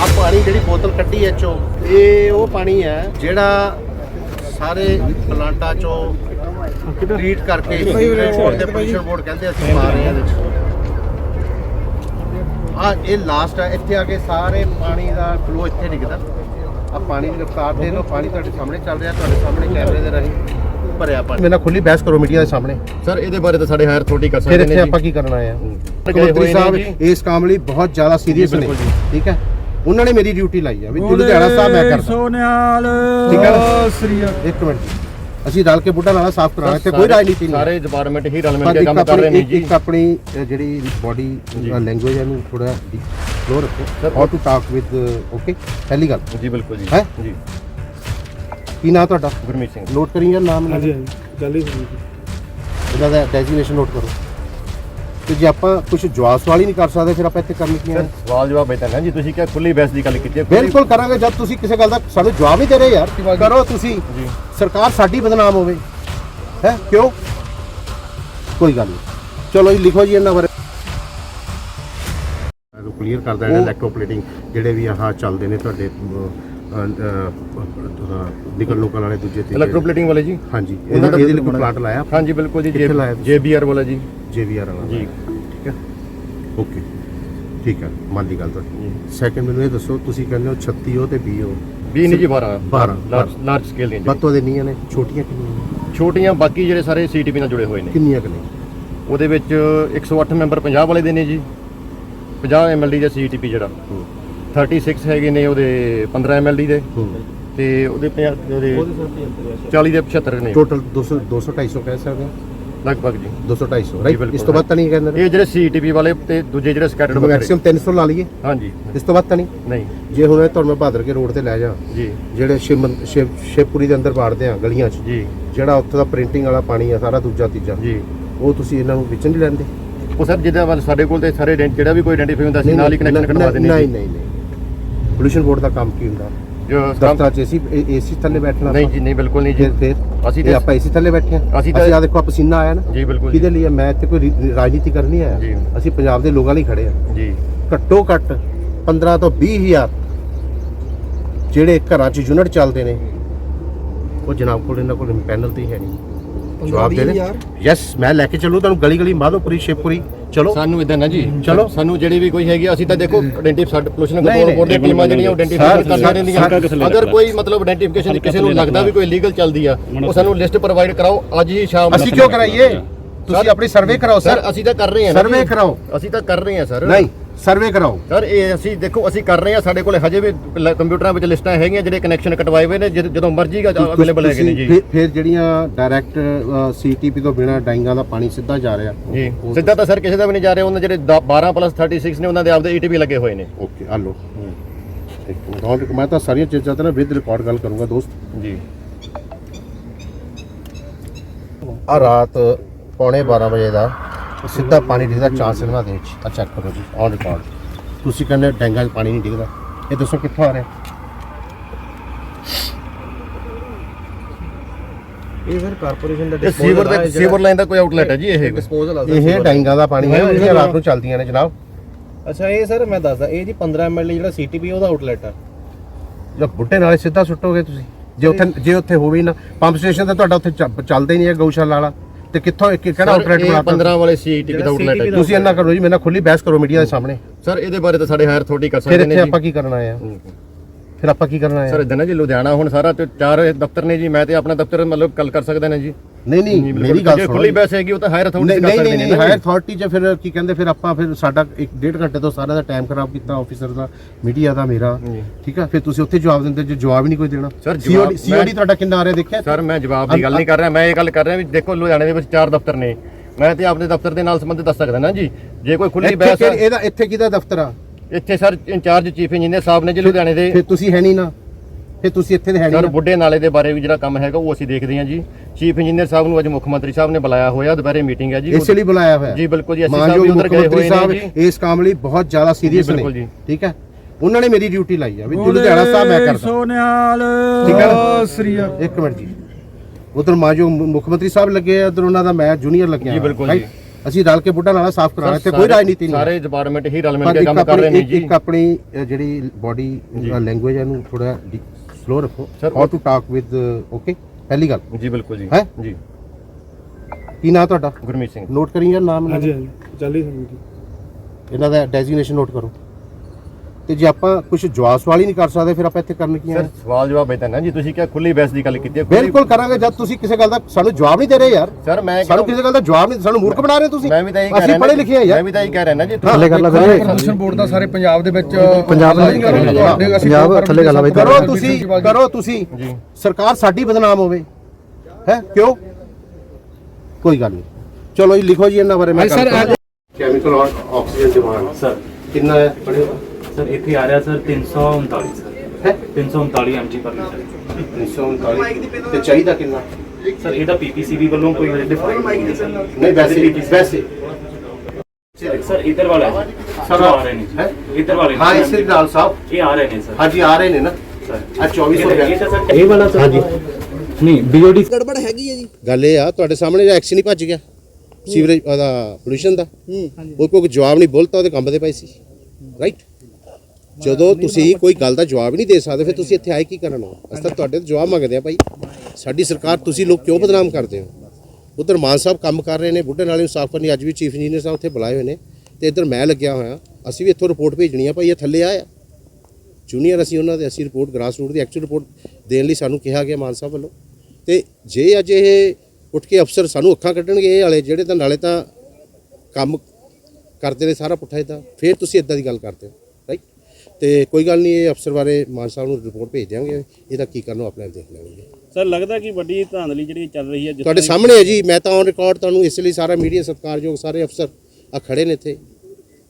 ਆ ਪਾਣੀ ਜਿਹੜੀ ਬੋਤਲ ਕੱਢੀ ਐ ਚੋ ਇਹ ਉਹ ਪਾਣੀ ਹੈ ਜਿਹੜਾ ਸਾਰੇ ਪਲਾਂਟਾਂ ਚੋਂ ਟ੍ਰੀਟ ਕਰਕੇ ਦੇ ਪੋਲੂਸ਼ਨ ਬੋਰਡ ਕਹਿੰਦੇ ਅਸੀਂ ਪਾ ਰਹੇ ਹਾਂ ਇਹਦੇ ਚ। ਆ ਇਹ ਲਾਸਟ ਹੈ ਇੱਥੇ ਆ ਕੇ ਸਾਰੇ ਪਾਣੀ ਦਾ ਫਲੋ ਇੱਥੇ ਨਿਕਲਦਾ। ਆ ਪਾਣੀ ਦੀ ਰਫਤਾਰ ਦੇ ਲੋ ਪਾਣੀ ਤੁਹਾਡੇ ਸਾਹਮਣੇ ਚੱਲ ਰਿਹਾ ਤੁਹਾਡੇ ਸਾਹਮਣੇ ਕੈਮਰੇ ਦੇ ਰਾਹੀਂ ਭਰਿਆ ਪਾਣੀ। ਮੇਰੇ ਨਾਲ ਖੁੱਲੀ ਬਹਿਸ ਕਰੋ ਮੀਡੀਆ ਦੇ ਸਾਹਮਣੇ। ਸਰ ਇਹਦੇ ਬਾਰੇ ਤਾਂ ਸਾਡੇ ਹਾਇਰ ਅਥਾਰਟੀ ਕਰ ਫਿਰ ਸਕਦੇ ਇੱਥੇ ਨੇ ਆਪਾਂ ਜੀ। ਕੀ ਕਰਨ ਆਏ ਆ? ਮੰਤਰੀ ਸਾਹਿਬ। ਇਸ ਕੰਮ ਲਈ ਬਹੁਤ ਜ਼ਿਆਦਾ ਸੀਰੀਅਸ ਨੇ। ਠੀਕ ਹੈ? ਉਹਨਾਂ ਨੇ ਮੇਰੀ ਡਿਊਟੀ ਲਾਈ ਆ ਵੀ ਲੁਧਿਆਣਾ ਸਾਹਿਬ ਮੈਂ ਕਰਦਾ। ਸੋਨਿਆਲ ਠੀਕ ਹੈ ਨਾ? ਸ੍ਰੀਆ ਇੱਕ ਮਿੰਟ। ਅਸੀਂ ਰਲ ਕੇ ਬੁੱਢਾ ਨਾਲਾ ਸਾਫ਼ ਕਰਾਉਣਾ ਇੱਥੇ ਕੋਈ ਸਾਰੇ- ਰਾਜਨੀਤੀ ਨਹੀਂ। ਸਾਰੇ ਡਿਪਾਰਟਮੈਂਟ ਹੀ ਰਲ ਮਿਲ ਪਰ ਕੇ ਇੱਕ ਕੰਮ ਕਰ ਰਹੇ ਆਪਣੀ ਨੇ ਇੱਕ- ਜੀ। ਇੱਕ ਆਪਣੀ ਅ, ਜਿਹੜੀ ਬਾਡੀ। ਲੈਂਗੁਏਜ ਹੈ ਨੂੰ ਥੋੜਾ ਫਲੋ ਰੱਖੋ। How to talk with okay ਪਹਿਲੀ ਗੱਲ। ਜੀ ਬਿਲਕੁਲ ਜੀ। ਹੈਂ? ਜੀ। ਕੀ ਨਾਂ ਤੁਹਾਡਾ? ਗੁਰਮੀਤ ਸਿੰਘ। ਨੋਟ ਕਰੀ ਯਾਰ ਨਾਮ ਹਾਂਜੀ ਹਾਂਜੀ। ਗੱਲ ਹੀ ਸੁਣੀ ਇਹਨਾਂ ਦਾ ਡੈਜ਼ਿਗਨੇਸ਼ਨ ਨੋਟ ਕਰੋ। ਤੇ ਜੇ ਆਪਾਂ ਕੁਝ ਜਵਾਬ ਸਵਾਲ ਹੀ ਨਹੀਂ ਕਰ ਸਕਦੇ ਫਿਰ ਆਪਾਂ ਇੱਥੇ ਕਰਨੀ ਕੀ ਹੈ? ਸਵਾਲ ਜਵਾਬ ਬੈਠਾ ਨਾ ਜੀ ਤੁਸੀਂ ਕਿਹਾ ਖੁੱਲੀ ਬਹਿਸ ਦੀ ਗੱਲ ਕੀਤੀ ਹੈ ਬਿਲਕੁਲ ਕਰਾਂਗੇ ਜਦ ਤੁਸੀਂ ਕਿਸੇ ਗੱਲ ਦਾ ਸਾਨੂੰ ਜਵਾਬ ਹੀ ਦੇ ਰਹੇ ਯਾਰ ਕਰੋ ਤੁਸੀਂ। ਜੀ। ਸਰਕਾਰ ਸਾਡੀ ਬਦਨਾਮ ਹੋਵੇ। ਹੈ? ਕਿਉਂ? ਕੋਈ ਗੱਲ ਨਹੀਂ। ਚਲੋ ਜੀ ਲਿਖੋ ਜੀ ਇਹਨਾਂ ਬਾਰੇ। ਕਲੀਅਰ ਕਰਦਾ ਉਹ- ਇਲੈਕਟ੍ਰੋਪਲੇਟਿੰਗ ਜਿਹੜੇ ਵੀ ਆਹ ਚੱਲਦੇ ਨੇ ਤੁਹਾਡੇ ਨਿਕਲ ਲੋਕਾਂ ਵਾਲੇ ਦੂਜੇ ਤੀਜੇ। ਇਲੈਕਟ੍ਰੋਪਲੇਟਿੰਗ ਵਾਲੇ ਜੀ? ਹਾਂਜੀ ਉਹਨਾਂ ਦਾ ਇਹਦੇ ਲਈ ਪਲਾਂਟ ਲਾਇਆ। ਹਾਂਜੀ ਬਿਲਕੁਲ ਜੀ? ਜੇਬੀਆਰ ਵਾਲਾ ਜੀ। ਜੇਵੀਆਰ ਵਾਲਾ ਜੀ। ਠੀਕ ਹੈ? ਓਕੇ ਠੀਕ ਹੈ ਮੰਨ ਲਈ ਗੱਲ ਤੁਹਾਡੀ ਜੀ। ਸੈਕੰਡ ਮੈਨੂੰ ਇਹ ਦੱਸੋ ਤੁਸੀਂ ਕਹਿੰਦੇ ਹੋ 36 ਹੋ ਤੇ 20 ਹੋ। 20 ਨਹੀਂ ਜੀ 12 12 ਲਾਰਜ ਸਕੇਲ ਨਹੀਂ ਜੀ। ਬੱਤੋ ਦੇ ਨਹੀਂ ਨੇ? ਛੋਟੀਆਂ ਕਿੰਨੀਆਂ ਛੋਟੀਆਂ ਬਾਕੀ ਜਿਹੜੇ ਸਾਰੇ ਸੀਟੀਪੀ ਨਾਲ ਜੁੜੇ ਹੋਏ ਨੇ। ਕਿੰਨੀਆਂ ਕਿ ਉਹਦੇ ਵਿੱਚ 108 ਮੈਂਬਰ ਪੰਜਾਬ ਵਾਲੇ ਦੇ ਨੇ ਜੀ। 50 ਐਮਐਲਡੀ ਦਾ ਸੀਟੀਪੀ ਜਿਹੜਾ। 36 ਹੈਗੇ ਨੇ ਉਹਦੇ 15 ਐਮਐਲਡੀ ਦੇ। ਤੇ ਉਹਦੇ 50 ਉਹਦੇ 40 ਦੇ 75 ਨੇ। ਟੋਟਲ 200 200 250 ਕਹਿ ਸਕਦੇ ਹਾਂ? ਲਗਭਗ ਜੀ। 200 250 ਜੀ, ਰਾਈਟ ਬਿਲਕੁਲ, ਇਸ ਤੋਂ ਵੱਧ ਤਾਂ ਨਹੀਂ ਕਹਿੰਦੇ ਇਹ ਜਿਹੜੇ ਸੀਟੀਪੀ ਵਾਲੇ ਤੇ ਦੂਜੇ ਜਿਹੜੇ ਸਕੈਟਰਡ ਮੈਕਸਿਮਮ 300 ਲਾ ਲਈਏ? ਹਾਂਜੀ। ਇਸ ਤੋਂ ਵੱਧ ਤਾਂ ਨਹੀਂ? ਨਹੀਂ। ਜੇ ਹੁਣ ਇਹ ਤੁਹਾਨੂੰ ਮੈਂ ਬਹਾਦਰ ਕੇ ਰੋਡ ਤੇ ਲੈ ਜਾ। ਜੀ। ਜਿਹੜੇ ਸ਼ਿਵ ਮੰ- ਸ਼ਿਵ ਸ਼ਿਵਪੁਰੀ ਦੇ ਅੰਦਰ ਵਾੜਦੇ ਆ ਗਲੀਆਂ 'ਚ। ਜੀ। ਜਿਹੜਾ ਉੱਥੇ ਦਾ ਪ੍ਰਿੰਟਿੰਗ ਵਾਲਾ ਪਾਣੀ ਆ ਸਾਰਾ ਦੂਜਾ ਤੀਜਾ। ਜੀ। ਉਹ ਤੁਸੀਂ ਇਹਨਾਂ ਨੂੰ ਵਿੱਚ ਨਹੀਂ ਲੈਂਦੇ? ਉਹ ਸਰ ਜਿਹਦਾ ਵੱਲ ਸਾਡੇ ਕੋਲ ਤੇ ਸਾਰੇ ident- ਜਿਹੜਾ ਵੀ ਕੋਈ ਆਇਡੈਂਟੀਫਾਈ ਹੁੰਦਾ ਸੀ ਨਾਲ ਹੀ ਕਨੈਕਸ਼ਨ ਕਢਵਾ ਦਿੰਦੇ ਨਹੀਂ ਨਹੀਂ ਨਹੀਂ। ਪੋਲੂਸ਼ਨ ਬੋਰਡ ਦਾ ਕੰਮ ਕੀ ਹੁੰਦਾ? ਜੋ ਦਫ਼ਤਰਾਂ 'ਚ ਏਸੀ ਏਸੀ ਥੱਲੇ ਬੈਠਣਾ ਨਹੀਂ ਜੀ ਨਹੀਂ ਬਿਲਕੁਲ ਨਹੀਂ ਜੀ। ਫਿਰ ਅਸੀਂ ਤੇ ਆਪਾਂ ਏਸੀ ਥੱਲੇ ਬੈਠੇ ਆ ਅਸੀਂ ਤਾਂ- ਆ ਦੇਖੋ ਪਸੀਨਾ ਆਇਆ ਨਾ। ਜੀ ਬਿਲਕੁਲ ਕਿਹਦੇ ਲਈ? ਮੈਂ ਇੱਥੇ ਕੋਈ ਰਾਜਨੀਤੀ ਕਰਨੀ ਜੀ। ਅਸੀਂ ਪੰਜਾਬ ਦੇ ਲੋਕਾਂ ਲਈ ਖੜੇ ਆ ਜੀ। ਘੱਟੋ ਘੱਟ 15 ਤੋਂ 20 ਹਜ਼ਾਰ ਜਿਹੜੇ ਘਰਾਂ 'ਚ ਯੂਨਿਟ ਚੱਲਦੇ ਨੇ ਉਹ ਜਨਾਬ ਕੋਲ ਇਹਨਾਂ ਕੋਲ ਪੈਨਲ ਤੇ ਹੈ ਨਹੀਂ। ਜਵਾਬ ਦੇ ਦੇ। ਯੈਸ ਮੈਂ ਲੈ ਕੇ ਚੱਲੂ ਤੁਹਾਨੂੰ ਗਲੀ ਗਲੀ ਮਾਧੋਪੁਰੀ ਸ਼ੇਪੁਰੀ। ਚਲੋ। ਸਾਨੂੰ ਇਦਾਂ ਨਾ ਜੀ। ਚਲੋ। ਸਾਨੂੰ ਜਿਹੜੀ ਵੀ ਕੋਈ ਹੈਗੀ ਅਸੀਂ ਤਾਂ ਦੇਖੋ ਆਇਡੈਂਟੀਫਾਈ ਸਾਡੇ ਪੋਲੂਸ਼ਨ ਕੰਟਰੋਲ ਬੋਰਡ ਦੀਆਂ ਟੀਮਾਂ ਜਿਹੜੀਆਂ ਆਇਡੈਂਟੀਫਾਈ ਸਰ, ਕਰਦੇ ਸਰ, ਰਹਿੰਦੀਆਂ ਅਗਰ ਕੋਈ ਮਤਲਬ ਆਇਡੈਂਟੀਫਿਕੇਸ਼ਨ ਕਿਸੇ ਨੂੰ ਲੱਗਦਾ ਵੀ ਕੋਈ ਇਲੀਗਲ ਚੱਲਦੀ ਆ ਉਹ ਸਾਨੂੰ ਲਿਸਟ ਪ੍ਰੋਵਾਈਡ ਕਰਾਓ ਅੱਜ ਹੀ ਸ਼ਾਮ ਨੂੰ ਅਸੀਂ ਕਿਉਂ ਕਰਾਈਏ? ਤੁਸੀਂ ਆਪਣੀ ਸਰਵੇ ਕਰਾਓ ਸਰ ਅਸੀਂ ਤਾਂ ਕਰ ਰਹੇ ਹਾਂ ਸਰਵੇ। ਕਰਾਓ। ਅਸੀਂ ਤਾਂ ਕਰ ਰਹੇ ਹਾਂ ਸਰ। ਨਹੀਂ। ਸਰਵੇ ਕਰਾਓ। ਸਰ ਇਹ ਅਸੀਂ ਦੇਖੋ ਅਸੀਂ ਕਰ ਰਹੇ ਹਾਂ ਸਾਡੇ ਕੋਲ ਹਜੇ ਵੀ ਲ- ਕੰਪਿਊਟਰਾਂ ਵਿੱਚ ਲਿਸਟਾਂ ਹੈਗੀਆਂ ਜਿਹੜੇ ਕਨੈਕਸ਼ਨ ਕਟਵਾਏ ਹੋਏ ਨੇ ਜਦ- ਜਦੋਂ ਮਰਜ਼ੀ ਅਵੇਲੇਬਲ ਹੈਗੇ ਨੇ ਜੀ। ਫਿਰ- ਫਿਰ ਜਿਹੜੀਆਂ ਡਾਇਰੈਕਟ ਸੀਟੀਪੀ ਤੋਂ ਬਿਨਾ ਡਾਈਂਗਾਂ ਦਾ ਪਾਣੀ ਸਿੱਧਾ ਜਾ ਰਿਹਾ। ਜੀ। ਸਿੱਧਾ ਤਾਂ ਸਰ ਕਿਸੇ ਦਾ ਵੀ ਨਹੀਂ ਜਾ ਰਿਹਾ ਉਹਨਾਂ ਜਿਹੜੇ ਦ- 12 ਪਲੱਸ 36 ਨੇ ਉਹਨਾਂ ਦੇ ਆਪਦੇ ਈਟੀਪੀ ਲੱਗੇ ਹੋਏ ਨੇ। ਓਕੇ ਆ ਲੋ ਇੱਕ ਮਿੰਟ ਮੈਂ ਤਾਂ ਸਾਰੀਆਂ ਚੀਜ਼ਾਂ ਤੇ ਨਾ ਵਿਦ ਰਿਕਾਰਡ ਗੱਲ ਕਰੂੰਗਾ ਦੋਸਤ। ਜੀ। ਆ ਰਾਤ ਪੌਣੇ 12 ਵਜੇ ਦਾ ਸਿੱਧਾ ਪਾਣੀ ਡਿੱਗਦਾ ਚਾਂਸ ਇਹਨਾਂ ਦੇ ਵਿੱਚ ਆ ਚੈੱਕ ਕਰੋ ਜੀ ਔਨ ਰਿਕਾਰਡ ਤੁਸੀਂ ਕਹਿੰਦੇ ਡੈਂਗਾ 'ਚ ਪਾਣੀ ਨਹੀਂ ਡਿੱਗਦਾ। ਇਹ ਦੱਸੋ ਕਿੱਥੋਂ ਆ ਰਿਹਾ? ਇਹ ਸਰ ਕਾਰਪੋਰੇਸ਼ਨ ਦਾ ਸੀਵਰ ਦਾ ਸੀਵਰ ਲਾਈਨ ਦਾ ਕੋਈ ਆਊਟਲੈਟ ਹੈ ਜੀ ਇਹ। ਡਿਸਪੋਜ਼ਲ ਇਹ ਡੈਂਗਾ ਦਾ ਪਾਣੀ ਹੈ ਜਿਹੜੀਆਂ ਰਾਤ ਨੂੰ ਚੱਲਦੀਆਂ ਨੇ ਜਨਾਬ। ਅੱਛਾ ਇਹ ਸਰ ਮੈਂ ਦੱਸਦਾ ਇਹ ਜੀ 15 ਐਮਐਲ ਜਿਹੜਾ ਸੀਟੀਪੀ ਉਹਦਾ ਆਊਟਲੈਟ ਆ। ਜਾਂ ਬੁੱਢੇ ਨਾਲੇ ਸਿੱਧਾ ਸੁੱਟੋਗੇ ਤੁਸੀਂ। ਜੇ ਉੱਥੇ ਜੇ ਉੱਥੇ ਹੋਵੇ ਨਾ ਪੰਪ ਸਟੇਸ਼ਨ ਤਾਂ ਤੁਹਾਡਾ ਉੱਥੇ ਚੱਲ- ਚੱਲਦਾ ਹੀ ਨਹੀਂ ਹੈ ਗਊਸ਼ਾਲਾ ਵਾਲਾ। ਤੇ ਕਿੱਥੋਂ ਇੱਕ ਕਿਹੜਾ ਆਊਟਲੈਟ ਬਣਾਤਾ? 15 ਵਾਲੇ ਸੀਟੀਪੀ ਦਾ ਆਊਟਲੈਟ ਹੈ। ਤੁਸੀਂ ਇੰਨਾ ਕਰੋ ਜੀ ਮੇਰੇ ਨਾਲ ਖੁੱਲੀ ਬਹਿਸ ਕਰੋ ਮੀਡੀਆ ਦੇ ਸਾਹਮਣੇ। ਸਰ ਇਹਦੇ ਬਾਰੇ ਤਾਂ ਸਾਡੇ ਹਾਇਰ ਅਥਾਰਟੀ ਕਰ ਫਿਰ ਸਕਦੇ ਨੇ ਜੀ। ਆਪਾਂ ਕੀ ਕਰਨ ਆਏ ਆ? ਫਿਰ ਆਪਾਂ ਕੀ ਕਰਨ ਆਏ ਸਰ ਇਦਾਂ ਨਾ ਜੀ ਲੁਧਿਆਣਾ ਹੁਣ ਸਾਰਾ ਤੇ ਚਾਰ ਦਫ਼ਤਰ ਨੇ ਜੀ ਮੈਂ ਤੇ ਆਪਣਾ ਦਫ਼ਤਰ ਮਤਲਬ ਗੱਲ ਕਰ ਸਕਦਾ ਨਾ ਜੀ। ਨਹੀਂ ਨਹੀਂ ਮੇਰੀ ਗੱਲ ਸੁਣੋ ਖੁੱਲੀ ਬੈਸ ਹੈਗੀ ਉਹ ਤਾਂ ਹਾਇਰ ਅਥਾਰਟੀ ਨਹੀਂ ਕਰ ਨਹੀਂ ਸਕਦੇ ਨਹੀਂ ਹਾਇਰ ਅਥਾਰਟੀ ਚ ਫਿਰ ਕੀ ਕਹਿੰਦੇ ਫਿਰ ਆਪਾਂ ਫਿਰ ਸਾਡਾ ਇੱਕ ਡੇਢ ਘੰਟੇ ਤੋਂ ਸਾਰਾ ਦਾ ਟਾਈਮ ਖਰਾਬ ਕੀਤਾ ਆਫੀਸਰ ਦਾ ਮੀਡੀਆ ਦਾ ਮੇਰਾ। ਠੀਕ ਆ? ਫਿਰ ਤੁਸੀਂ ਉੱਥੇ ਜਵਾਬ ਦਿੰਦੇ ਜੇ ਜਵਾਬ ਹੀ ਨਹੀਂ ਕੋਈ ਦੇਣਾ। Sir, ਸੀਓਡੀ ਤੁਹਾਡਾ ਕਿੰਨਾ ਆ ਰਿਹਾ ਦੇਖਿਆ? ਸਰ ਮੈਂ ਜਵਾਬ ਦੀ ਗੱਲ ਨਹੀਂ ਕਰ ਰਿਹਾ ਮੈਂ ਇਹ ਗੱਲ ਕਰ ਰਿਹਾ ਵੀ ਦੇਖੋ ਲੁਧਿਆਣੇ ਦੇ ਵਿੱਚ ਚਾਰ ਦਫ਼ਤਰ ਨੇ। ਮੈਂ ਤੇ ਆਪਣੇ ਦਫ਼ਤਰ ਦੇ ਨਾਲ ਸੰਬੰਧਿਤ ਦੱਸ ਸਕਦਾ ਨਾ ਜੀ। ਜੇ ਕੋਈ ਖੁੱਲੀ ਕਿਹੜੀ- ਇਹਦਾ ਇੱਥੇ ਕਿਹਦਾ ਦਫ਼ਤਰ ਆ? ਇੱਥੇ ਸਰ ਇੰਚਾਰਜ ਚੀਫ ਇੰਜੀਨੀਅਰ ਸਾਹਿਬ ਨੇ ਜੀ ਲੁਧਿਆਣੇ ਦੇ। ਫਿਰ ਤੁਸੀਂ ਹੈ ਨਹੀਂ ਨਾ। ਫਿਰ ਤੁਸੀਂ ਇੱਥੇ ਦੇ ਹੈ ਸਰ। ਬੁੱਢੇ ਨਾਲੇ ਦੇ ਬਾਰੇ ਵੀ ਜਿਹੜਾ ਕੰਮ ਹੈਗਾ ਉਹ ਅਸੀਂ ਦੇਖਦੇ ਹਾਂ ਜੀ। ਚੀਫ ਇੰਜੀਨੀਅਰ ਸਾਹਿਬ ਨੂੰ ਅੱਜ ਮੁੱਖ ਮੰਤਰੀ ਸਾਹਿਬ ਨੇ ਬੁਲਾਇਆ ਹੋਇਆ ਦੁਪਹਿਰੇ ਮੀਟਿੰਗ ਹੈ ਜੀ। ਇਸੇ ਲਈ ਬੁਲਾਇਆ ਹੋਇਆ। ਜੀ ਬਿਲਕੁਲ ਜੀ ਅਸੀਂ ਸਾਹਿਬ ਮਾਨਯੋਗ ਵੀ ਉਧਰ ਮੁੱਖ ਗਏ ਮੰਤਰੀ ਹੋਏ ਸਾਹਿਬ ਨੇ ਜੀ। ਇਸ ਕੰਮ ਲਈ ਬਹੁਤ ਜ਼ਿਆਦਾ ਸੀਰੀਅਸ ਬਿਲਕੁਲ ਨੇ। ਜੀ। ਠੀਕ ਹੈ? ਉਹਨਾਂ ਨੇ ਮੇਰੀ ਡਿਊਟੀ ਲਾਈ ਆ ਵੀ ਲੁਧਿਆਣਾ ਸਾਹਿਬ ਮੈਂ ਕਰਦਾ। ਸੋਨਿਆਲ ਠੀਕ ਹੈ ਨਾ? ਸ੍ਰੀਆ ਇੱਕ ਮਿੰਟ ਜੀ। ਉਧਰ ਮਾਨਯੋਗ ਮੁ- ਮੁੱਖ ਮੰਤਰੀ ਸਾਹਿਬ ਲੱਗੇ ਆ ਉਧਰ ਉਹਨਾਂ ਦਾ ਮੈਂ ਜੂਨੀਅਰ ਲੱਗਿਆ ਜੀ ਬਿਲਕੁਲ right? ਜੀ। ਅਸੀਂ ਰਲ ਕੇ ਬੁੱਢਾ ਨਾਲਾ ਸਾਫ਼ ਕਰਾਉਣਾ ਇੱਥੇ ਕੋਈ ਰਾਜਨੀਤੀ ਨਹੀਂ ਸਾਰੇ ਡਿਪਾਰਟਮੈਂਟ ਹੀ ਰਲ ਮਿਲ ਪਰ ਕੇ ਇੱਕ ਕੰਮ ਕਰ ਰਹੇ ਆਪਣੀ ਨੇ ਇੱਕ- ਜੀ। ਇੱਕ ਆਪਣੀ ਅ, ਜਿਹੜੀ ਬਾਡੀ ਲੈਂਗੁਏਜ ਹੈ ਇਹਨੂੰ ਥੋੜਾ ਸਲੋ ਰੱਖੋ Sir, how to talk with okay ਪਹਿਲੀ ਗੱਲ। ਜੀ ਬਿਲਕੁਲ ਜੀ। ਹੈਂ? ਜੀ। ਕੀ ਨਾਂ ਤੁਹਾਡਾ? ਗੁਰਮੀਤ ਸਿੰਘ। ਨੋਟ ਕਰੀ ਯਾਰ ਨਾਮ ਇਹਨਾਂ ਹਾਂਜੀ ਦਾ। ਹਾਂਜੀ। ਚੱਲ ਹੀ ਸਕਦੀ। ਇਹਨਾਂ ਦਾ ਡੈਜ਼ਿਗਨੇਸ਼ਨ ਨੋਟ ਕਰੋ। ਤੇ ਜੇ ਆਪਾਂ ਕੁਝ ਜਵਾਬ ਸਵਾਲ ਹੀ ਨਹੀਂ ਕਰ ਸਕਦੇ ਫਿਰ ਆਪਾਂ ਇੱਥੇ ਕਰਨ ਕੀ ਸਰ ਹੈ ਸਵਾਲ ਜਵਾਬ ਇਦਾਂ ਨਾ ਜੀ ਤੁਸੀਂ ਕਿਹਾ ਖੁੱਲੀ ਬਹਿਸ ਦੀ ਗੱਲ ਕੀਤੀ ਹੈ ਖੁੱਲੀ- ਬਿਲਕੁਲ ਕਰਾਂਗੇ ਜਦ ਤੁਸੀਂ ਕਿਸੇ ਗੱਲ ਦਾ ਸਾਨੂੰ ਜਵਾਬ ਨਹੀਂ ਦੇ ਰਹੇ ਯਾਰ। ਸਰ ਮੈਂ ਸਾਨੂੰ ਕਿਸੇ ਗੱਲ ਦਾ ਜਵਾਬ ਨਹੀਂ ਸਾਨੂੰ ਮੂਰਖ ਬਣਾ ਰਹੇ ਤੁਸੀਂ। ਮੈਂ ਵੀ ਤਾਂ ਇਹੀ ਕਹਿ ਅਸੀਂ ਰਿਹਾ ਪੜ੍ਹੇ ਲਿਖੇ ਆ ਯਾਰ। ਮੈਂ ਵੀ ਤਾਂ ਇਹੀ ਕਹਿ ਰਿਹਾ ਨਾ ਜੀ ਥੱਲੇ ਕਰ ਲਾ ਵੀਰੇ। ਪ੍ਰਦੂਸ਼ਣ ਬੋਰਡ ਦਾ ਸਾਰੇ ਪੰਜਾਬ ਦੇ ਵਿੱਚ ਪੰਜਾਬ ਨਹੀਂ ਕਰ ਰਿਹਾ। ਅਸੀਂ ਪੰਜਾਬ ਥੱਲੇ ਗੱਲ ਆ ਬਈ ਕਰੋ ਕਰੋ ਤੁਸੀਂ ਕਰੋ ਤੁਸੀਂ। ਜੀ। ਸਰਕਾਰ ਸਾਡੀ ਬਦਨਾਮ ਹੋਵੇ। ਹੈ ਕਿਉਂ? ਕੋਈ ਗੱਲ ਨਹੀਂ। ਚਲੋ ਜੀ ਲਿਖੋ ਜੀ ਇਹਨਾਂ ਬਾਰੇ ਮੈਂ sir, chemical oxygen demand sir ਕਿੰਨਾ ਹੈ? ਪੜਿਓ ਸਰ ਇੱਥੇ ਆ ਰਿਹਾ ਸਰ 339 ਸਰ। ਹੈ? 339 mg ਪਰ ਲੀਟਰ। 339 ਤੇ ਚਾਹੀਦਾ ਕਿੰਨਾ? ਸਰ ਇਹਦਾ ਪੀਪੀਸੀਬੀ ਵੱਲੋਂ ਕੋਈ ਡਿਫਾਈਨ ਨਹੀਂ ਵੈਸੇ ਵੈਸੇ। ਸਰ ਇਧਰ ਵਾਲਾ ਹੈ ਸਰ ਆ ਰਹੇ ਨੇ ਹੈਂ? ਇਧਰ ਵਾਲੇ ਹਾਂ। ਇਸੇ ਨਾਲ ਸਾਹਿਬ। ਇਹ ਆ ਰਹੇ ਨੇ ਸਰ। ਹਾਂਜੀ ਆ ਰਹੇ ਨੇ ਨਾ। ਸਰ। ਆ 2400 ਇਹ ਤਾਂ ਵਾਲਾ ਸਰ ਹਾਂਜੀ। ਨਹੀਂ ਬੀਓਡੀ ਗੜਬੜ ਹੈਗੀ ਹੈ ਜੀ। ਗੱਲ ਇਹ ਆ ਤੁਹਾਡੇ ਸਾਹਮਣੇ ਜਿਹੜਾ ਐਕਸ਼ਨ ਹੀ ਭੱਜ ਗਿਆ। ਸੀਵਰੇਜ ਦਾ ਪੋਲੂਸ਼ਨ ਦਾ। ਉਹ ਕੋਈ ਜਵਾਬ ਨਹੀਂ ਬੋਲਤਾ ਉਹਦੇ ਕੰਮ ਦੇ ਪਏ ਸੀ। ਰਾਈਟ ਜਦੋਂ ਤੁਸੀਂ ਕੋਈ ਗੱਲ ਦਾ ਜਵਾਬ ਨਹੀਂ ਦੇ ਸਕਦੇ ਫਿਰ ਤੁਸੀਂ ਇੱਥੇ ਆਏ ਕੀ ਕਰਨ ਹੋ ਅਸੀਂ ਤਾਂ ਤੁਹਾਡੇ ਤੋਂ ਜਵਾਬ ਮੰਗਦੇ ਆ ਭਾਈ। ਸਾਡੀ ਸਰਕਾਰ ਤੁਸੀਂ ਲੋਕ ਕਿਉਂ ਬਦਨਾਮ ਕਰਦੇ ਹੋ? ਉਧਰ ਮਾਨ ਸਾਹਿਬ ਕੰਮ ਕਰ ਰਹੇ ਨੇ ਬੁੱਢੇ ਨਾਲੇ ਨੂੰ ਸਾਫ਼ ਕਰਨੀ ਅੱਜ ਵੀ ਚੀਫ ਇੰਜੀਨੀਅਰ ਸਾਹਿਬ ਉੱਥੇ ਬੁਲਾਏ ਹੋਏ ਨੇ ਤੇ ਇੱਧਰ ਮੈਂ ਲੱਗਿਆ ਹੋਇਆ ਅਸੀਂ ਵੀ ਇੱਥੋਂ ਰਿਪੋਰਟ ਭੇਜਣੀ ਆ ਭਾਈ ਇਹ ਥੱਲੇ ਆਇਆ। ਜੂਨੀਅਰ ਅਸੀਂ ਉਹਨਾਂ ਦੇ ਅਸੀਂ ਰਿਪੋਰਟ ਗ੍ਰਾਸ ਰੂਟ ਦੀ ਐਕਚੁਅਲ ਰਿਪੋਰਟ ਦੇਣ ਲਈ ਸਾਨੂੰ ਕਿਹਾ ਗਿਆ ਮਾਨ ਸਾਹਿਬ ਵੱਲੋਂ। ਤੇ ਜੇ ਅੱਜ ਇਹ ਉੱਠ ਕੇ ਅਫਸਰ ਸਾਨੂੰ ਅੱਖਾਂ ਕੱਢਣਗੇ ਇਹ ਵਾਲੇ ਜਿਹੜੇ ਤਾਂ ਨਾਲੇ ਤਾਂ ਕੰਮ ਕਰਦੇ ਨੇ ਸਾਰਾ ਪੁੱਠਾ ਇਦਾਂ ਫਿਰ ਤੁਸੀਂ ਇਦਾਂ ਦੀ ਗੱਲ ਕਰਦੇ ਹੋ। ਤੇ ਕੋਈ ਗੱਲ ਨਹੀਂ ਇਹ ਅਫਸਰ ਬਾਰੇ ਮਾਨ ਸਾਹਿਬ ਨੂੰ ਰਿਪੋਰਟ ਭੇਜ ਦਿਆਂਗੇ। ਇਹਦਾ ਕੀ ਕਰਨਾ ਉਹ ਆਪਣੇ ਆਪ ਦੇਖ ਲੈਣਗੇ। ਸਰ ਲੱਗਦਾ ਕਿ ਵੱਡੀ ਧਾਂਦਲੀ ਜਿਹੜੀ ਚੱਲ ਰਹੀ ਹੈ ਤੁਹਾਡੇ ਸਾਹਮਣੇ ਹੈ ਜੀ ਮੈਂ ਤਾਂ ਔਨ ਰਿਕਾਰਡ ਤੁਹਾਨੂੰ ਇਸ ਲਈ ਸਾਰਾ ਮੀਡੀਆ ਸਤਿਕਾਰਯੋਗ ਸਾਰੇ ਅਫਸਰ ਆ ਖੜੇ ਨੇ ਇੱਥੇ।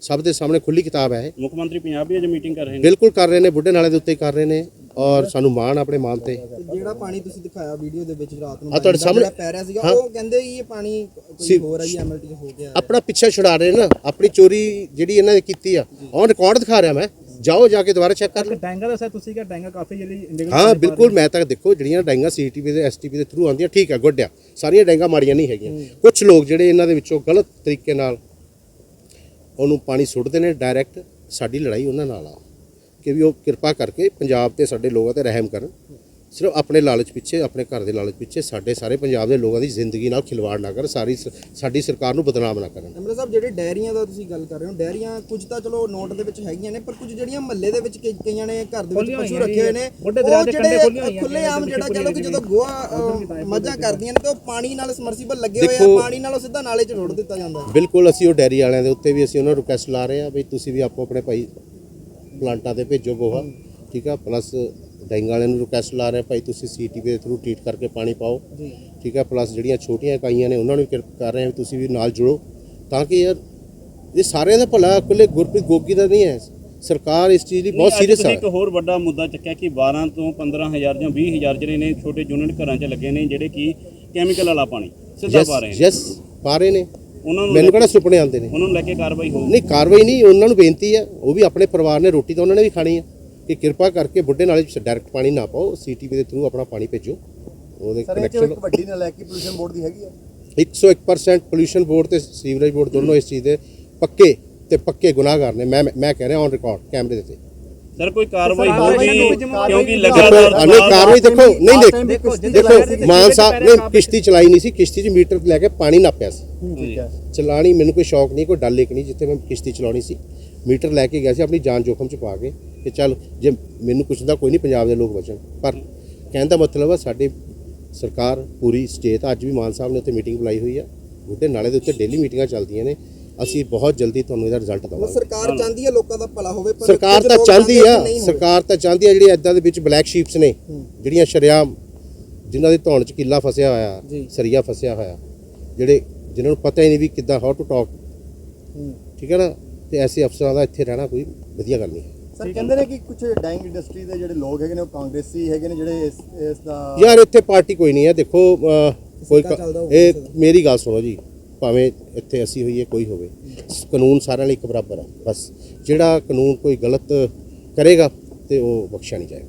ਸਭ ਦੇ ਸਾਹਮਣੇ ਖੁੱਲੀ ਕਿਤਾਬ ਹੈ ਇਹ। ਮੁੱਖ ਮੰਤਰੀ ਪੰਜਾਬ ਵੀ ਅੱਜ ਮੀਟਿੰਗ ਕਰ ਰਹੇ ਨੇ। ਬਿਲਕੁਲ ਕਰ ਰਹੇ ਨੇ ਬੁੱਢੇ ਨਾਲੇ ਦੇ ਉੱਤੇ ਹੀ ਕਰ ਰਹੇ ਨੇ ਔਰ ਸਾਨੂੰ ਮਾਣ ਆਪਣੇ ਮਾਨ ਤੇ। ਜਿਹੜਾ ਪਾਣੀ ਤੁਸੀਂ ਦਿਖਾਇਆ ਵੀਡੀਓ ਦੇ ਵਿੱਚ ਰਾਤ ਨੂੰ ਤੁਹਾਡੇ ਸਾਹਮਣੇ- ਪੈ ਰਿਹਾ ਸੀਗਾ। ਉਹ ਕਹਿੰਦੇ ਇਹ ਪਾਣੀ ਕੋਈ ਹੋਰ ਆਈ ਐਮਐਲਟੀ ਹੋ ਗਿਆ। ਆਪਣਾ ਪਿੱਛਾ ਛੁਡਾ ਰਹੇ ਨਾ ਆਪਣੀ ਚੋਰੀ ਜਿਹੜੀ ਇਹਨਾਂ ਨੇ ਕੀਤੀ ਆ ਔਨ ਰਿਕਾਰਡ ਦਿਖਾ ਰਿਹਾ ਮੈਂ। ਜਾਓ ਜਾ ਕੇ ਦੁਬਾਰਾ ਚੈੱਕ ਕਰ ਲਓ। ਡੈਂਗਾ ਦੱਸਿਆ ਤੁਸੀਂ ਕਿ ਡੈਂਗਾ ਕਾਫੀ ਜਿਹੜੀ ਹਾਂ ਬਿਲਕੁਲ ਮੈਂ ਤਾਂ ਦੇਖੋ ਜਿਹੜੀਆਂ ਡਾਈਆਂ ਸੀਟੀਪੀ ਦੇ ਐਸਟੀਪੀ ਦੇ ਥਰੂ ਆਉਂਦੀਆਂ ਠੀਕ ਹੈ ਗੁੱਡ ਆ। ਸਾਰੀਆਂ ਡਾਈਆਂ ਮਾੜੀਆਂ ਨਹੀਂ ਹੈਗੀਆਂ। ਕੁਝ ਲੋਕ ਜਿਹੜੇ ਇਹਨਾਂ ਦੇ ਵਿੱਚੋਂ ਗਲਤ ਤਰੀਕੇ ਨਾਲ ਉਹਨੂੰ ਪਾਣੀ ਸੁੱਟਦੇ ਨੇ ਡਾਇਰੈਕਟ ਸਾਡੀ ਲੜਾਈ ਉਹਨਾਂ ਨਾਲ ਆ। ਕਿ ਵੀ ਉਹ ਕਿਰਪਾ ਕਰਕੇ ਪੰਜਾਬ ਤੇ ਸਾਡੇ ਲੋਕਾਂ ਤੇ ਰਹਿਮ ਕਰਨ। ਸਿਰਫ ਆਪਣੇ ਲਾਲਚ ਪਿੱਛੇ ਆਪਣੇ ਘਰ ਦੇ ਲਾਲਚ ਪਿੱਛੇ ਸਾਡੇ ਸਾਰੇ ਪੰਜਾਬ ਦੇ ਲੋਕਾਂ ਦੀ ਜ਼ਿੰਦਗੀ ਨਾਲ ਖਿਲਵਾੜ ਨਾ ਕਰਨ ਸਾਰੀ ਸ- ਸਾਡੀ ਸਰਕਾਰ ਨੂੰ ਬਦਨਾਮ ਨਾ ਕਰਨ। ਐਮਐਲਏ ਸਾਹਿਬ ਜਿਹੜੇ ਡੈਰੀਆਂ ਦਾ ਤੁਸੀਂ ਗੱਲ ਕਰ ਰਹੇ ਹੋ ਡੈਰੀਆਂ ਕੁਝ ਤਾਂ ਚਲੋ ਨੋਟ ਦੇ ਵਿੱਚ ਹੈਗੀਆਂ ਨੇ ਪਰ ਕੁਝ ਜਿਹੜੀਆਂ ਮਹੱਲੇ ਦੇ ਵਿੱਚ ਕਈ- ਕਈਆਂ ਨੇ ਘਰ ਦੇ ਵਿੱਚ ਪਸ਼ੂ ਰੱਖੇ ਹੋਏ ਨੇ ਦਰਿਆ ਉਹ ਦੇ ਕੰਢੇ ਖੁੱਲੀਆਂ ਜਿਹੜੇ ਹੋਈਆਂ ਖੁੱਲੇ ਆਮ ਜਿਹੜਾ ਕਹ ਲਓ ਕਿ ਜਦੋਂ ਗੋਆ ਮੱਝਾਂ ਕਰਦੀਆਂ ਨੇ ਤੇ ਉਹ ਪਾਣੀ ਨਾਲ ਸਮਰਸੀਬਲ ਲੱਗੇ ਹੋਏ ਦੇਖੋ- ਆ ਪਾਣੀ ਨਾਲ ਉਹ ਸਿੱਧਾ ਨਾਲੇ 'ਚ ਰੋੜ ਦਿੱਤਾ ਜਾਂਦਾ ਹੈ। ਬਿਲਕੁਲ ਅਸੀਂ ਉਹ ਡੈਰੀ ਵਾਲਿਆਂ ਦੇ ਉੱਤੇ ਵੀ ਅਸੀਂ ਉਹਨਾਂ ਨੂੰ ਰਿਕੁਐਸਟ ਲਾ ਰਹੇ ਹਾਂ ਵੀ ਤੁਸੀਂ ਵੀ ਆਪੋ ਆਪਣੇ ਭਾਈ ਪਲਾਂਟਾਂ ਤੇ ਭੇਜੋ ਗੋਹਾ ਠੀਕ ਆ ਪਲੱਸ ਡੈਂਗ ਵਾਲਿਆਂ ਨੂੰ ਰਿਕੁਐਸਟ ਲਾ ਰਹੇ ਹਾਂ ਭਾਈ ਤੁਸੀਂ ਸੀਟੀਪੀ ਦੇ ਥਰੂ ਟ੍ਰੀਟ ਕਰਕੇ ਪਾਣੀ ਪਾਓ। ਠੀਕ ਆ ਪਲੱਸ ਜਿਹੜੀਆਂ ਛੋਟੀਆਂ ਇਕਾਈਆਂ ਨੇ ਉਹਨਾਂ ਨੂੰ ਵੀ ਕਿਰ- ਰਹੇ ਹਾਂ ਤੁਸੀਂ ਵੀ ਨਾਲ ਜੁੜੋ ਤਾਂ ਕਿ ਯਾਰ ਇਹ ਸਾਰਿਆਂ ਦਾ ਭਲਾ ਇਕੱਲੇ ਗੁਰਪ੍ਰੀਤ ਗੋਗੀ ਦਾ ਨਹੀਂ ਹੈ। ਸਰਕਾਰ ਇਸ ਚੀਜ਼ ਲਈ ਬਹੁਤ ਸੀਰੀਅਸ ਹੈ ਇੱਕ ਹੋਰ ਵੱਡਾ ਮੁੱਦਾ ਚੱਕਿਆ ਕਿ 12 ਤੋਂ 15000 ਜਾਂ 20000 ਜਿਹੜੇ ਨੇ ਛੋਟੇ ਯੂਨਿਟ ਘਰਾਂ 'ਚ ਲੱਗੇ ਨੇ ਜਿਹੜੇ ਕਿ ਕੈਮੀਕਲ ਵਾਲਾ ਪਾਣੀ ਸਿੱਧਾ ਪਾ ਰਹੇ ਨੇ। ਯੈਸ ਪਾ ਰਹੇ ਨੇ। ਉਹਨਾਂ ਨੂੰ ਮੈਨੂੰ ਕਿਹੜਾ ਸੁਪਨੇ ਆਉਂਦੇ ਨੇ? ਉਹਨਾਂ ਨੂੰ ਲੈ ਕੇ ਕਾਰਵਾਈ ਹੋਊ। ਨਹੀਂ ਕਾਰਵਾਈ ਨਹੀਂ ਉਹਨਾਂ ਨੂੰ ਬੇਨਤੀ ਹੈ ਉਹ ਵੀ ਆਪਣੇ ਪਰਿਵਾਰ ਨੇ ਰੋਟੀ ਤਾਂ ਉਹਨਾਂ ਨੇ ਵੀ ਖਾਣੀ ਹੈ। ਕਿ ਕਿਰਪਾ ਕਰਕੇ ਬੁੱਢੇ ਨਾਲੇ ਚ ਡਾਇਰੈਕਟ ਪਾਣੀ ਨਾ ਪਾਓ ਸੀਟੀਪੀ ਦੇ ਥਰੂ ਆਪਣਾ ਪਾਣੀ ਭੇਜੋ ਉਹਦੇ ਕਨੈਕਸ਼ਨ ਵੱਡੀ ਨਲਾਇਕੀ ਪੋਲੂਸ਼ਨ ਬੋਰਡ ਦੀ ਹੈਗੀ ਆ। 101% ਪੋਲੂਸ਼ਨ ਬੋਰਡ ਤੇ ਸੀਵਰੇਜ ਬੋਰਡ ਦੋਨੋਂ ਇਸ ਚੀਜ਼ ਦੇ ਪੱਕੇ ਤੇ ਪੱਕੇ ਗੁਨਾਹਗਾਰ ਨੇ। ਮੈਂ ਮੈਂ ਕਹਿ ਰਿਹਾ ਔਨ ਰਿਕਾਰਡ ਕੈਮਰੇ ਦੇ ਤੇ ਸਰ ਕੋਈ ਕਾਰਵਾਈ ਹੋਊਗੀ ਕਿਉਂਕਿ ਦੇਖੋ ਲਗਾਤਾਰ ਅਨੇ ਕਾਰਵਾਈ ਦੇਖੋ ਨਹੀਂ ਦੇਖ ਦੇਖੋ, ਦੇਖੋ ਮਾਨ ਸਾਹਿਬ ਨੇ ਕਿਸ਼ਤੀ ਚਲਾਈ ਨਹੀਂ ਸੀ ਕਿਸ਼ਤੀ 'ਚ ਮੀਟਰ ਲੈ ਕੇ ਪਾਣੀ ਨਾਪਿਆ ਸੀ। ਜੀ। ਚਲਾਣੀ ਮੈਨੂੰ ਕੋਈ ਸ਼ੌਕ ਨਹੀਂ ਕੋਈ ਡਲ ਲੇਕ ਨਹੀਂ ਜਿੱਥੇ ਮੈਂ ਕਿਸ਼ਤੀ ਚਲਾਉਣੀ ਸੀ। ਮੀਟਰ ਲੈ ਕੇ ਗਿਆ ਸੀ ਆਪਣੀ ਜਾਨ ਜੋਖਮ 'ਚ ਪਾ ਕੇ। ਕਿ ਚੱਲ ਜੇ ਮੈਨੂੰ ਕੁਛ ਦਾ ਕੋਈ ਨਹੀਂ ਪੰਜਾਬ ਦੇ ਲੋਕ ਬਚਣ। ਪਰ ਕਹਿਣ ਦਾ ਮਤਲਬ ਆ ਸਾਡੇ ਸਰਕਾਰ ਪੂਰੀ ਸਟੇਟ ਅੱਜ ਵੀ ਮਾਨ ਸਾਹਿਬ ਨੇ ਉੱਥੇ ਮੀਟਿੰਗ ਬੁਲਾਈ ਹੋਈ ਆ। ਬੁੱਢੇ ਨਾਲੇ ਦੇ ਉੱਤੇ ਡੇਲੀ ਮੀਟਿੰਗਾਂ ਚੱਲਦੀਆਂ ਨੇ। ਅਸੀਂ ਬਹੁਤ ਜਲਦੀ ਤੁਹਾਨੂੰ ਇਹਦਾ ਰਿਜ਼ਲਟ ਦਵਾਂਗੇ। ਸਰਕਾਰ ਚਾਹੁੰਦੀ ਹੈ ਲੋਕਾਂ ਦਾ ਭਲਾ ਹੋਵੇ ਪਰ ਸਰਕਾਰ ਤਾਂ ਚਾਹੁੰਦੀ ਆ। ਸਰਕਾਰ ਤਾਂ ਚਾਹੁੰਦੀ ਆ ਜਿਹੜੀ ਐਦਾਂ ਦੇ ਵਿੱਚ ਬਲੈਕ ਸ਼ੀਪਸ ਨੇ ਜਿਹੜੀਆਂ ਸ਼ਰਿਆਮ ਜਿਨ੍ਹਾਂ ਦੀ ਧੌਣ 'ਚ ਕਿੱਲਾ ਫਸਿਆ ਹੋਇਆ ਸਰੀਆ ਫਸਿਆ ਹੋਇਆ ਜਿਹੜੇ ਜਿਨ੍ਹਾਂ ਨੂੰ ਪਤਾ ਹੀ ਨਹੀਂ ਵੀ ਕਿੱਦਾਂ ਹਾਊ ਟੂ ਟਾਕ ਠੀਕ ਹੈ ਨਾ? ਤੇ ਐਸੇ ਅਫਸਰਾਂ ਦਾ ਇੱਥੇ ਰਹਿਣਾ ਕੋਈ ਵਧੀਆ ਗੱਲ ਨਹੀਂ। ਹੈ ਸਰ ਕਹਿੰਦੇ ਨੇ ਕਿ ਕੁਝ ਡਾਈਂਗ ਇੰਡਸਟਰੀ ਦੇ ਜਿਹੜੇ ਲੋਕ ਹੈਗੇ ਨੇ ਉਹ ਕਾਂਗਰਸੀ ਹੈਗੇ ਨੇ ਜਿਹੜੇ ਇਸ ਇਸ ਦਾ ਯਾਰ ਇੱਥੇ ਪਾਰਟੀ ਕੋਈ ਨਹੀਂ ਹੈ। ਦੇਖੋ ਅਹ, ਕੋਈ ਕ- ਇਹ ਮੇਰੀ ਗੱਲ ਸੁਣੋ ਜੀ। ਭਾਵੇਂ ਇੱਥੇ ਅਸੀਂ ਹੋਈਏ ਕੋਈ ਹੋਵੇ। ਕਾਨੂੰਨ ਸਾਰਿਆਂ ਲਈ ਇੱਕ ਬਰਾਬਰ ਹੈ। ਬਸ ਜਿਹੜਾ ਕਾਨੂੰਨ ਕੋਈ ਗਲਤ ਕਰੇਗਾ ਤੇ ਉਹ ਬਖਸ਼ਿਆ ਨਹੀਂ ਜਾਏਗਾ।